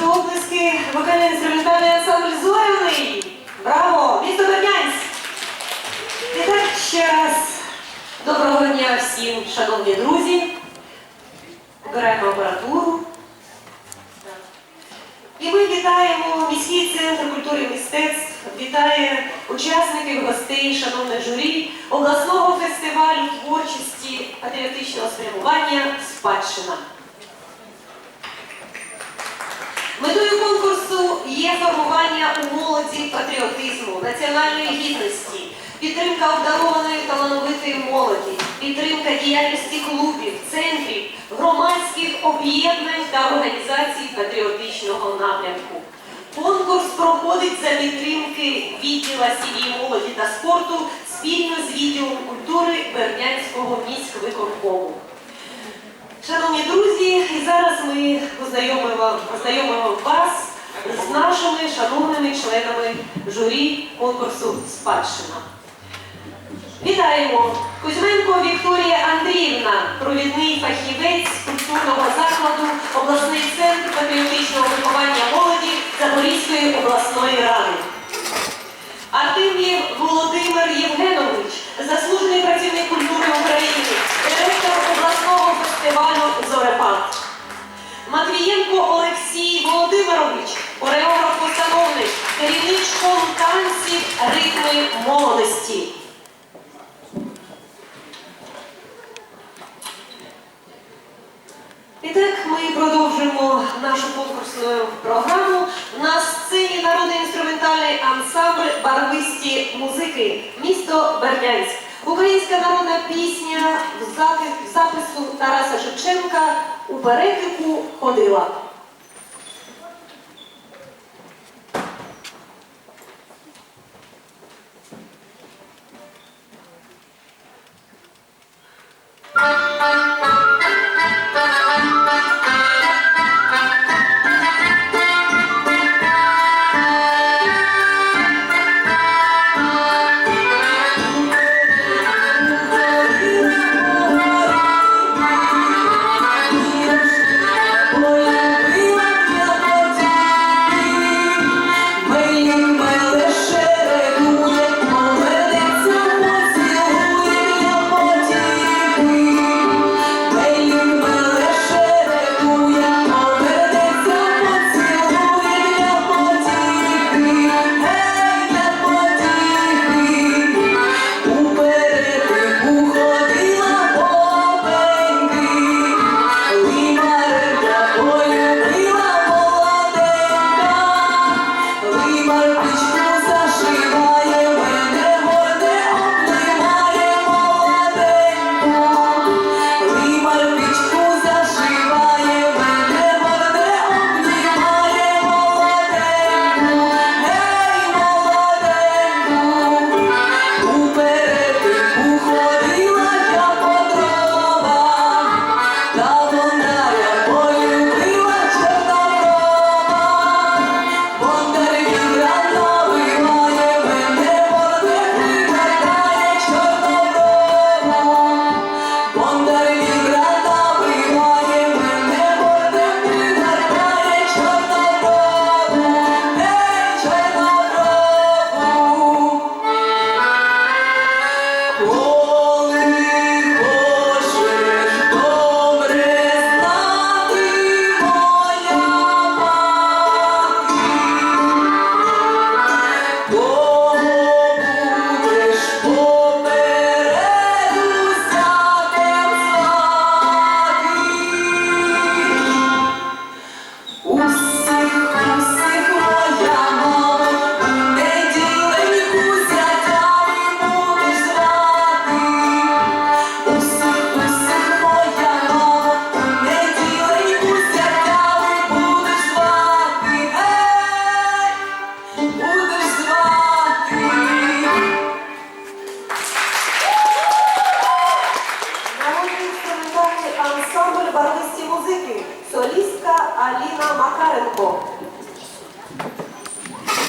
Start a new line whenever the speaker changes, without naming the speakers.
ваші оплески вокально-інструментальний ансамбль Зоряний. Браво! Місто Бердянськ! І так ще раз доброго дня всім, шановні друзі. Обираємо апаратуру. І ми вітаємо міський центр культури і мистецтв, вітає учасників, гостей, шановне журі обласного фестивалю творчості патріотичного спрямування Спадщина. Метою конкурсу є формування у молоді патріотизму, національної гідності, підтримка обдарованої талановитої молоді, підтримка діяльності клубів, центрів, громадських об'єднань та організацій патріотичного напрямку. Конкурс проходить за підтримки відділа сім'ї молоді та спорту спільно з відділом культури Бердянського міськвиконкому. Шановні друзі, і зараз ми познайомимо, вас з нашими шановними членами журі конкурсу Спадщина. Вітаємо! Кузьменко Вікторія Андріївна, провідний фахівець культурного закладу, обласний центр патріотичного виховання молоді Запорізької обласної ради. Артем'єв Володимир Євгенович, заслужений працівник культури України, директор фестивалю Зорепад. Матвієнко Олексій Володимирович, хореограф-постановник, керівник школи танців ритми молодості. І так ми продовжимо нашу конкурсну програму. На сцені народний інструментальний ансамбль Барвисті музики, місто Бердянськ. Українська народна пісня в запи- запису Тараса Шевченка у переклику ходила. музики солістка Аліна Макаренко.